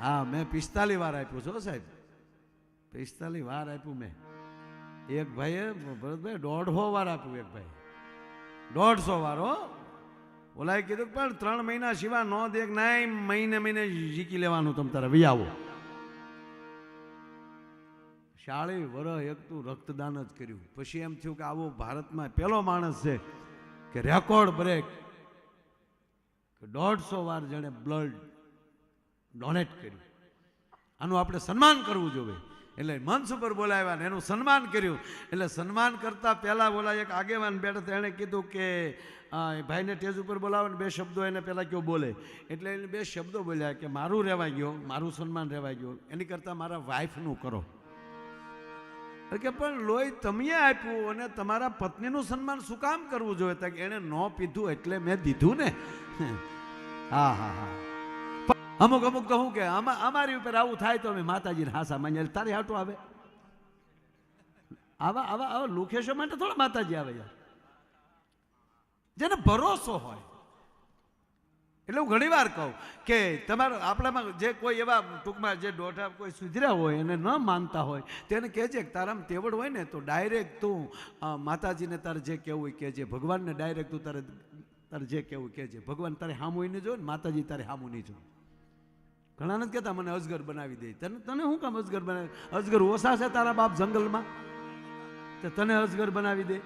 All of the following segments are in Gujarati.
હા, મેં પિસ્તાલીસ વાર આપ્યું છો સાહેબ. પિસ્તાલીસ વાર આપ્યું મેં. એક ભાઈએ, ભરતભાઈ, દોઢસો વાર આપ્યું એક ભાઈ દોઢસો વાર હો. ઓલાએ કીધું પણ ત્રણ મહિના સિવાય નો દેખ કે મહિને મહિને જીકી લેવાનું તમ તારે. આવો. શાળી વરહ એક તું રક્તદાન જ કર્યું. પછી એમ થયું કે આવો ભારતમાં પહેલો માણસ છે કે રેકોર્ડ બ્રેક. દોઢસો વાર જેણે બ્લડ ડોનેટ કર્યું. આનું આપણે સન્માન કરવું જોઈએ. એટલે મંચ ઉપર બોલાવ્યા ને એનું સન્માન કર્યું. એટલે સન્માન કરતા પહેલા બોલાય એક આગેવાન બેઠા એણે કીધું કે ભાઈને ટેજ ઉપર બોલાવો ને બે શબ્દો એને પહેલાં કયો બોલે. એટલે એને બે શબ્દો બોલ્યા કે, મારું રહેવાઈ ગયો મારું સન્માન રહેવાઈ ગયું એની કરતાં મારા વાઈફનું કરો. કે, પણ લોહી તમે આપ્યું અને તમારા પત્નીનું સન્માન શું કામ કરવું જોઈએ? કે, એણે ન પીધું એટલે મેં દીધું ને. હા હા હા. અમુક અમુક તો શું કે અમારી ઉપર આવું થાય તો અમે માતાજીને હાસા માન્ય તારી હાટું આવે. આવા આવા આવા લુખેશો માટે થોડા માતાજી આવે યાર. જેને ભરોસો હોય. એટલે હું ઘણી વાર કહું કે તમારો, આપણામાં જે કોઈ એવા ટૂંકમાં જે દોઢા કોઈ સુધર્યા હોય, એને ન માનતા હોય તેને કહેજે કે તારામાં તેવડ હોય ને, તો ડાયરેક્ટ તું માતાજીને તારે જે કહેવું હોય કહેજે. ભગવાનને ડાયરેક્ટ તું તારે તારે જે કહેવું કહેજે. ભગવાન તારે હામું નહીં જોયું ને, માતાજી તારે હામું નહીં જોવે. ઘણા નથી કહેતા, મને અજગર બનાવી દે. તને તને શું કામ અજગર બનાવી? અજગર ઓછા છે તારા બાપ જંગલમાં? તો તને અજગર બનાવી દે?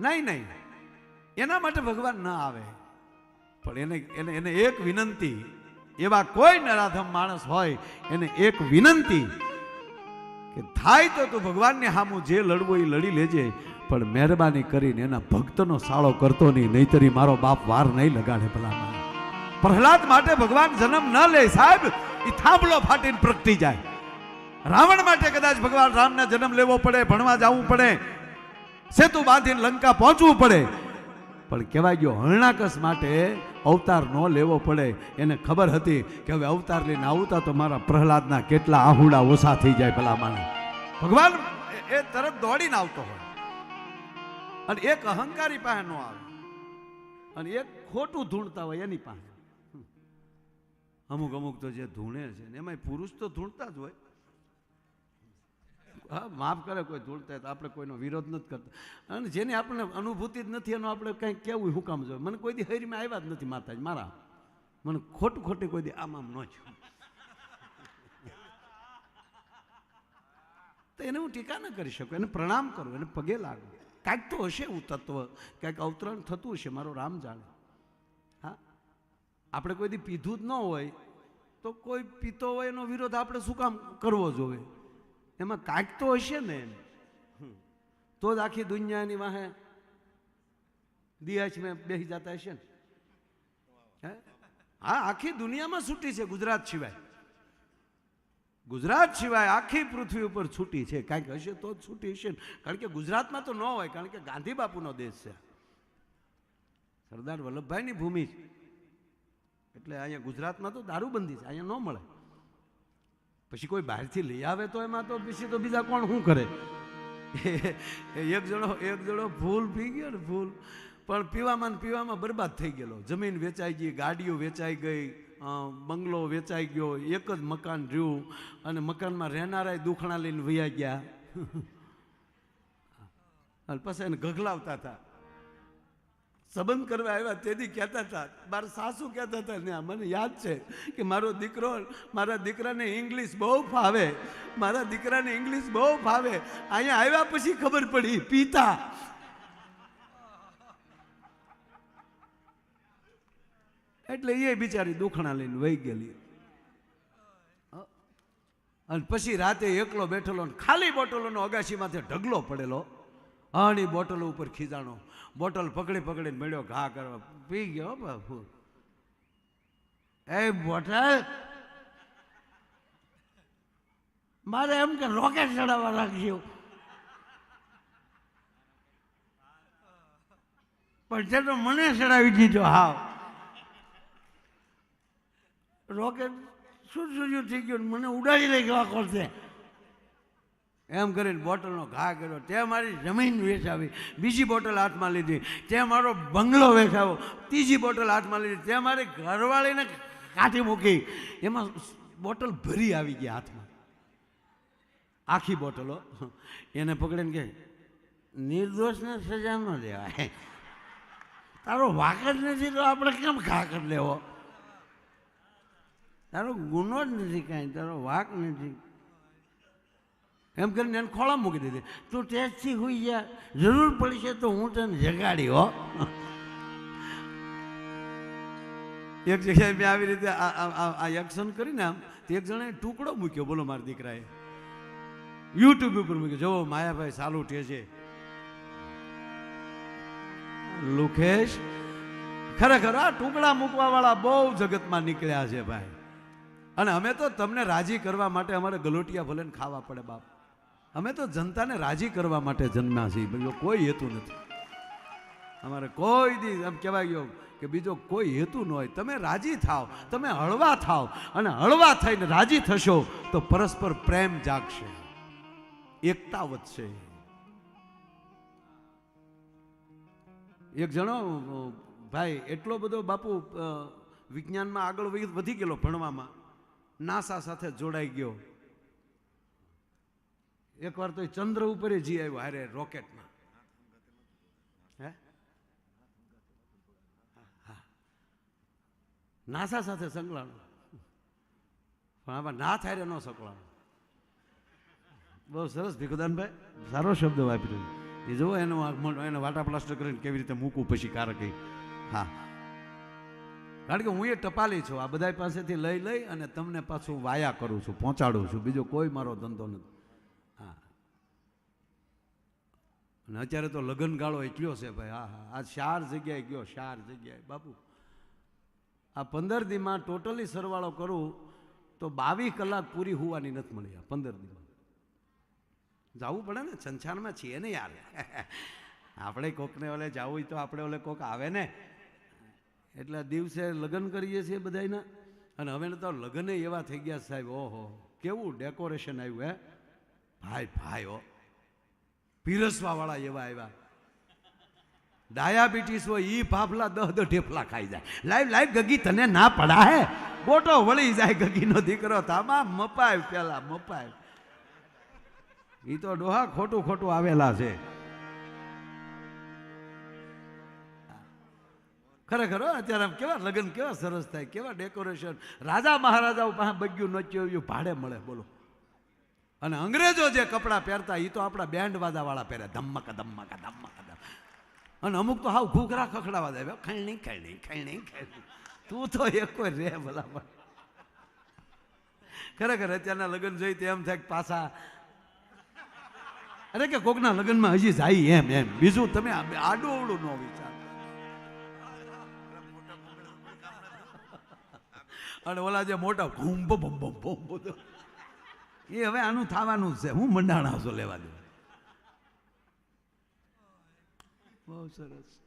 નહીં નહીં. એના માટે ભગવાન ન આવે. પણ એને એને એને એક વિનંતી, એવા કોઈ નરાધમ માણસ હોય, એને એક વિનંતી કે થાય તો તું ભગવાનને સામું જે લડવો એ લડી લેજે, પણ મહેરબાની કરીને એના ભક્તનો સાળો કરતો નહીં, નહીતરી મારો બાપ વાર નહીં લગાડે ભલામાં પ્રહલાદ માટે ભગવાન જન્મ ન લે સાહેબ એ થાંભલો ફાટીને પ્રગટી જાય. રાવણ માટે કદાચ ભગવાન રામને જન્મ લેવો પડે, ભણવા જવું પડે, સેતુ બાંધીને લંકા પહોંચવું પડે. પણ કહેવાય ગયો, હરણાકસ માટે અવતાર ન લેવો પડે. એને ખબર હતી કે હવે અવતાર લઈને આવતા તો મારા પ્રહલાદના કેટલા આહુડા ઓછા થઈ જાય માણે ભગવાન એ તરત દોડીને આવતો હોય. અને એક અહંકારી પાસે ન આવે. અને એક ખોટું ધૂણતા હોય એની પાસે. અમુક અમુક તો જે ધૂણે છે ને, એમાંય પુરુષ તો ધૂણતા જ હોય. હા, માફ કરે, કોઈ ધૂળતા તો આપણે કોઈનો વિરોધ નથી કરતા. અને જેની આપણને અનુભૂતિ જ નથી, એનો આપણે કંઈક કેવું શું કામ જોઈએ? મને કોઈ દી હરીમાં આવ્યા જ નથી માતાજી, મારા. મને ખોટું ખોટી કોઈ દી આમ આમ ન છું તો એને હું ટીકા ન કરી શકું, એને પ્રણામ કરું, એને પગે લાગું. કાંઈક તો હશે એવું તત્વ, કાંઈક અવતરણ થતું હશે, મારો રામ જાણે. હા આપણે કોઈ દી પીધું જ ન હોય, તો કોઈ પીતો હોય એનો વિરોધ આપણે શું કામ કરવો જોઈએ? એમાં કાંઈક તો હશે ને એમ. તો જ આખી દુનિયાની વાહે દિયાચ મેં બેસી જતા હશે ને. હે? હા, આખી દુનિયામાં છૂટી છે ગુજરાત સિવાય. ગુજરાત સિવાય આખી પૃથ્વી ઉપર છૂટી છે. કાંઈક હશે તો જ છૂટી હશે ને. કારણ કે ગુજરાતમાં તો ન હોય, કારણ કે ગાંધી બાપુનો દેશ છે. સરદાર વલ્લભભાઈની ભૂમિ છે એટલે અહીંયા ગુજરાતમાં તો દારૂબંધી છે, અહીંયા ન મળે. પછી કોઈ બહારથી લઈ આવે તો એમાં તો પછી તો બીજા કોણ શું કરે? એક જણો એક જણો ફૂલ પી ગયો ને ફૂલ પણ પીવામાં ને પીવામાં બરબાદ થઈ ગયેલો. જમીન વેચાઈ ગઈ, ગાડીઓ વેચાઈ ગઈ બંગલો વેચાઈ ગયો, એક જ મકાન રહ્યું અને મકાનમાં રહેનારાય દુખણા લઈને વૈયા ગયા. અને પછી એને ગગલાવતા હતા. સંબંધ કરવા આવ્યા તેથી કહેતા હતા, મારા સાસુ કહેતા હતા ને મને યાદ છે કે મારો દીકરો, મારા દીકરાને ઇંગ્લિશ બહુ ફાવે, મારા દીકરાને ઇંગ્લિશ બહુ ફાવે. અહીંયા આવ્યા પછી ખબર પડી, પિતા. એટલે એ બિચારી દુખણા લઈને વહી ગયેલી. અને પછી રાતે એકલો બેઠેલો ખાલી બોટલોનો અગાશીમાંથી ઢગલો પડેલો. આની બોટલો ઉપર ખીજાણો. બોટલ પકડી પકડીને મેળ્યો, ઘા કરવા. પી ગયો હો બાપુ. એ બોટલ? મારે એમ કે રોકેટ ચડાવવા રાખજો. પણ તે તો મને ચડાવી દીધો, હાવ. રોકેટ શું શું થઈ ગયું? મને ઉડાડી લઈ ગયો કરશે એમ કરીને બોટલનો ઘા કર્યો. તે મારી જમીન વેચાવી, બીજી બોટલ હાથમાં લીધી. તે મારો બંગલો વેચાવો, ત્રીજી બોટલ હાથમાં લીધી. તે મારી ઘરવાળીને કાઢી મૂકી. એમાં બોટલ ભરી આવી ગઈ હાથમાં. આખી બોટલો એને પકડીને કે નિર્દોષને સજા ન દેવાય. તારો વાક જ નથી તો આપણે કેમ ઘા કરી લેવો? તારો ગુનો જ નથી કાંઈ, તારો વાક નથી. એમ કરીને એને ખોળા મૂકી દીધી. તું ટેસ્ટથી હોઈ જા. જરૂર પડશે તો હું તને જગાડી, હો. એક જગ્યાએ મેં આવી રીતે આ એક્શન કરીને આમ એક જણાએ ટુકડો મૂક્યો. બોલો મારા દીકરાએ. યુટ્યુબ ઉપર મૂક્યો. જો માયાભાઈ સાલું છે લુકેશ, ખરેખર આ ટુકડા મૂકવા વાળા બહુ જગતમાં નીકળ્યા છે ભાઈ. અને અમે તો તમને રાજી કરવા માટે અમારે ગલોટિયા ભલે ખાવા પડે બાપ. અમે તો જનતાને રાજી કરવા માટે જન્મ્યા છીએ. બીજો કોઈ હેતુ નથી. અમારે કોઈ દી એમ કહેવાય ગયો કે બીજો કોઈ હેતુ ન હોય. તમે રાજી થાવ, તમે હળવા થાવ અને હળવા થઈને રાજી થશો તો પરસ્પર પ્રેમ જાગશે. એકતા વધશે. એક જણો, ભાઈ, એટલો બધો બાપુ વિજ્ઞાનમાં આગળ વધી ગયેલો ભણવામાં, નાસા સાથે જોડાઈ ગયો. એકવાર તો ચંદ્ર ઉપર જી આવ્યો હારે રોકેટમાં. હે? હા. નાસા સાથે સંકળાણો. પણ આમાં ના થાય ન સંકળાણો. બહુ સરસ, ભીખુદાનભાઈ. સારો શબ્દ વાપર્યો એ જુઓ એનો એને વાટા પ્લાસ્ટર કરીને કેવી રીતે મૂકવું પછી કારક હા. કારણ કે હું એ ટપાલી છું. આ બધા પાસેથી લઈ લઈ અને તમને પાછું વાયા કરું છું, પહોંચાડું છું. બીજો કોઈ મારો ધંધો નથી હા અને અત્યારે તો લગ્નગાળો એટલો છે ભાઈ? હા હા આ ચાર જગ્યાએ ગયો, ચાર જગ્યાએ. બાપુ, આ પંદર દીમાં ટોટલી સરવાળો કરું તો બાવીસ કલાક પૂરી હોવાની નથી મળી આ પંદર દીમાં. જવું પડે ને? સંસારમાં છીએ ને યાર. આપણે કોકને ઓલે જવું હોય તો આપણે ઓલે કોક આવે ને? એટલે દિવસે લગ્ન કરીએ છીએ બધાયના. અને હવે તો લગ્ન એવા થઈ ગયા સાહેબ, ઓહો, કેવું ડેકોરેશન આવ્યું હે? ભાઈ ભાઈ હો પીરસવા વાળા એવા આવ્યા. ડાયાબિટીસ હોય એ ફાફલા દહ દહ ઢેફલા ખાઈ જાય. લાઈવ લાઈવ, ગગી, તને ના પડા હે? બોટો વળી જાય ગગીનો દીકરો તામા મપાય પેલા, મપાય. એ તો ડોહા ખોટું ખોટું આવેલા છે. ખરેખર અત્યારે આમ કેવા લગ્ન કેવા સરસ થાય, કેવા ડેકોરેશન રાજા મહારાજાઓ પાસે બગ્યું નચ્યું ભાડે મળે, બોલો. અને અંગ્રેજો જે કપડાં પહેરતા એ તો આપણા બેન્ડ વાળા પહેરે. ધમક ધમક ધમક ધમ અને અમુક તો હાવ ઘૂઘરા ખખડાવા દે. ખૈણી ખૈણી ખૈણી ખૈણી. તું તો એક રે ભલા ખરેખર અત્યારના લગ્ન જોઈ તો એમ થાય પાછા અરે કે કોકના લગ્નમાં હજી જાય એમ એમ. બીજું તમે આડું અવળું ન વિચાર. અને ઓલા જે મોટા ભૂંભ ભૂંભ ભૂંભ એ હવે આનું થવાનું છે. હું મંડાણા છો લેવા દઉં. બહુ સરસ.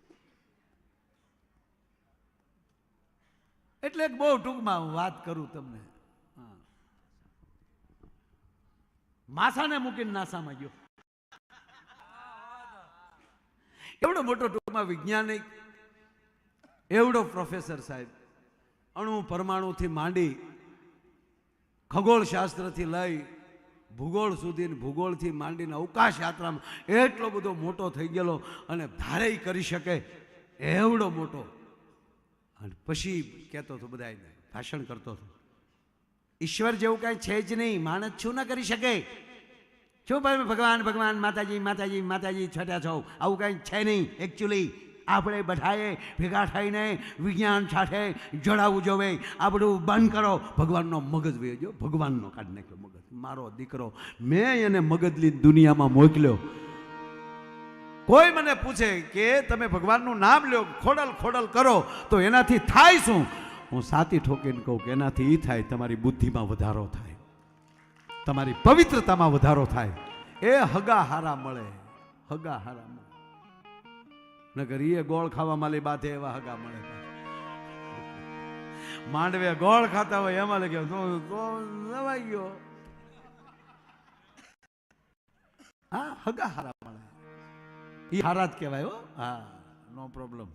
એટલે બહુ ટૂંકમાં હું વાત કરું તમને. માસાને મૂકીને નાસામાં ગયો. એવડો મોટો ટૂંકમાં વૈજ્ઞાનિક, એવડો પ્રોફેસર સાહેબ. અણુ પરમાણુથી માંડી ખગોળ શાસ્ત્રથી લઈ ભૂગોળ સુધી ભૂગોળથી માંડીને અવકાશ યાત્રામાં એટલો બધો મોટો થઈ ગયેલો અને ધારે કરી શકે એવડો મોટો. અને પછી કહેતો હતો બધા ભાષણ કરતો હતો, ઈશ્વર જેવું કાંઈ છે જ નહીં, માણસ શું ન કરી શકે. શું ભાઈ ભગવાન ભગવાન, માતાજી માતાજી માતાજી છટ્યા છો આવું કાંઈ છે નહીં એકચ્યુઅલી આપણે બધાએ ભેગા થઈને વિજ્ઞાન સાથે જોડાવું જોવે. આ બધું બંધ કરો. ભગવાનનો મગજ વેજો ભગવાનનો કાઢી નાખ્યો મગજ. મારો દીકરો મેં એને મગજલી દુનિયામાં મોકલ્યો. કોઈ મને પૂછે કે તમે ભગવાનનું નામ લ્યો, ખોડલ ખોડલ કરો, તો એનાથી થાય શું? હું સાતી ઠોકીને કહું કે એનાથી એ થાય તમારી બુદ્ધિમાં વધારો થાય. તમારી પવિત્રતામાં વધારો થાય. એ હગા હારા મળે. હગા હારા મળે. નગર એ ગોળ ખાવા માલી બાથે એવા હગા મળે. માંડવે ગોળ ખાતા હોય એમાં લખ્યો તો નવાઈ ગયો. હા, હગા હારા મળે. એ હારા જ કહેવાય હો. હા, નો પ્રોબ્લેમ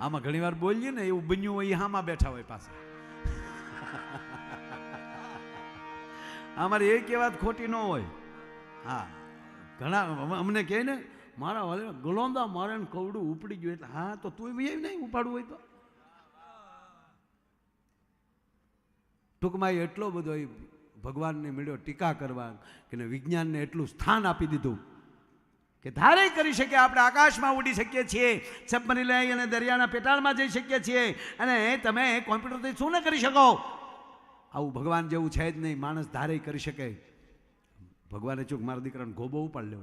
આમાં ઘણી વાર બોલીએ ને, એવું બન્યું હોય એ હામાં બેઠા હોય પાછા. અમારી એક એ વાત ખોટી ન હોય. હા, ઘણા અમને કહે ને મારા વાલે ગલોંદા મારે કવડું ઉપડી ગયું એટલે, હા, તો તું એમ નહીં ઉપાડવું હોય તો? ટૂંકમાં એટલો બધો એ ભગવાનને મળ્યો ટીકા કરવા કે વિજ્ઞાનને એટલું સ્થાન આપી દીધું કે ધારે કરી શકીએ આપણે આકાશમાં ઉડી શકીએ છીએ સબમરી લઈ અને દરિયાના પેટાળમાં જઈ શકીએ છીએ અને તમે કોમ્પ્યુટરથી શું ન કરી શકો? આવું ભગવાન જેવું છે જ નહીં, માણસ ધારે કરી શકે. ભગવાને ચૂક મારા દીકરાને ગોબો ઉપાડ લેવો.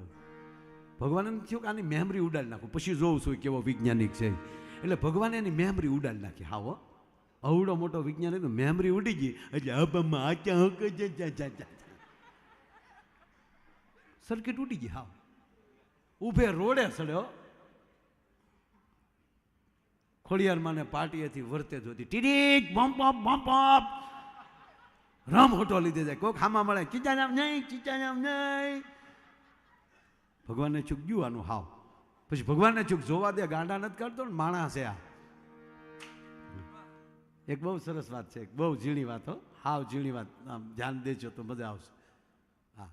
ભગવાને એમ થયું કે આની મેમરી ઉડાડી નાખું. પછી જોઉં છું કેવો વૈજ્ઞાનિક છે. એટલે ભગવાને એની મેમરી ઉડાડી નાખી. હા હો. અવડો મોટો વિજ્ઞાનિક મેમરી ઉડી ગઈ. એટલે હબમાં આ ક્યાં સર્કિટ ઉડી ગઈ હા ઊભે રોડે સડ્યો ખોડિયારમાં ને પાટીએથી વર્તે જોતી ટીડીક, બમ્પ બમ્પ રમ હોટો લીધે જાય. કોક હામાં મળે ચીચા નામ નહીં ચીચા નામ નહીં. ભગવાનને ચૂક ગયું આનું હાવ. પછી ભગવાનને ચૂક જોવા દે, ગાંડા નથી કાઢતો ને માણસ છે આ. એક બહુ સરસ વાત છે, એક બહુ ઝીણી વાત હો. હાવ ઝીણી વાત. આમ ધ્યાન દેજો તો મજા આવશે. હા.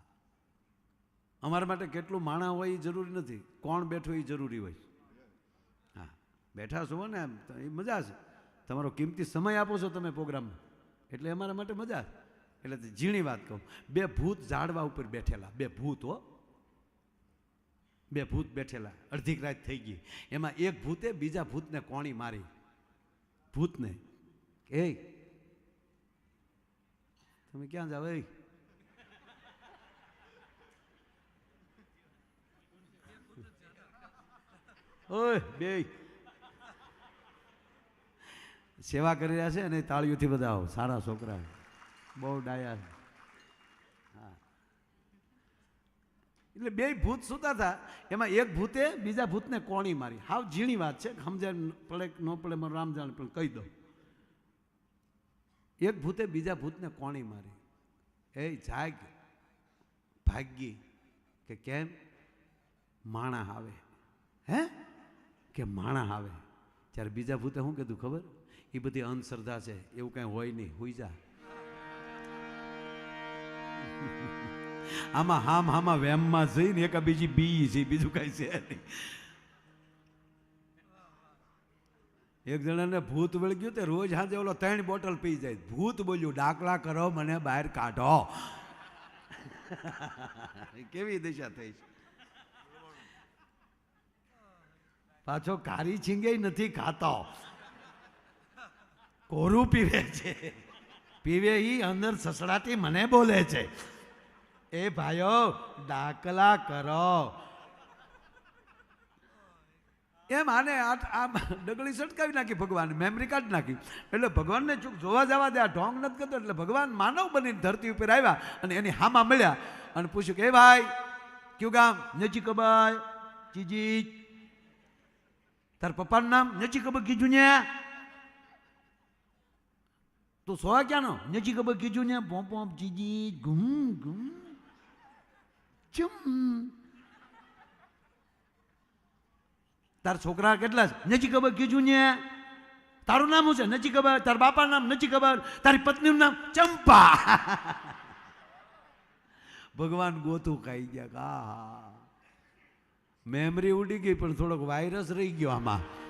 અમારા માટે કેટલું માણા હોય એ જરૂરી નથી. કોણ બેઠું એ જરૂરી હોય. હા. બેઠા છો ને એ મજા છે. તમારો કિંમતી સમય આપો છો તમે પ્રોગ્રામમાં. એટલે અમારા માટે મજા છે. એટલે ઝીણી વાત કહું. બે ભૂત ઝાડવા ઉપર બેઠેલા. બે ભૂત હો. બે ભૂત બેઠેલા અડધીક રાત થઈ ગઈ. એમાં એક ભૂતે બીજા ભૂતને કોણી મારી. ભૂતને. એ તમે ક્યાં જાવ એ ઓય, બે. સેવા કરી રહ્યા છે અને તાળીઓથી બધા આવો, સારા છોકરા. બહુ ડાયા છે હા એટલે બે ભૂત સુતા હતા. એમાં એક ભૂતે બીજા ભૂતને કોણી મારી. હાવ ઝીણી વાત છે, સમજે પડે ન પડે, મારું રામ જાણે, પણ કહી દઉં. એક ભૂતે બીજા ભૂતને કોણી મારી. એ જાગ, ભાગી કે કેમ? માણા આવે. હે? કે માણા આવે? ત્યારે બીજા ભૂતે શું કીધું ખબર? એ બધી અંધશ્રદ્ધા છે, એવું કાંઈ હોય નહીં, હોઈ જા. આમાં હામ હામાં વેમમાં જઈને એક બીજી બી છે, બીજું કાંઈ છે નહીં. એક જણાને ભૂત વળગ્યું તે રોજ હાજે ઓલો ત્રણ બોટલ પી જાય. ભૂત બોલ્યું, ડાકલા કરો, મને બહાર કાઢો. કેવી દિશા થઈ છે? પાછો કારી છીંગે નથી ખાતો. કોરું પીવે છે? પીવે ઈ, અંદર સસડાટી મને બોલે છે. એ ભાઈઓ ડાકલા કરો. એમ આને આમ ડગલી સટકાવી નાખી ભગવાન મેમરી કાર્ડ નાખી. એટલે ભગવાનને ચૂક જોવા જવા દે, આ ઢોંગ નથી કરતો, એટલે ભગવાન માનવ બનીને ધરતી ઉપર આવ્યા અને એની હામાં મળ્યા અને પૂછ્યું કે, એ ભાઈ, કયું ગામ? નજી કબાય. ચીજી. તાર પપ્પાનું નામ? નજી કબર કીધું ને તું સોવા ક્યાંનો? નજી કબર કીધું ને પોમ પોમ, ચીજી. ઘૂમ ગુમ. ચમ. તાર છોકરા કેટલા છે? નથી ખબર કીધું ને? તારું નામ શું છે? નથી ખબર? તાર બાપાનું નામ નથી ખબર? તારી પત્નીનું નામ ચંપા. ભગવાન ગોતું ખાઈ ગયા. કા મેમરી ઉડી ગઈ, પણ થોડોક વાયરસ રહી ગયો આમાં.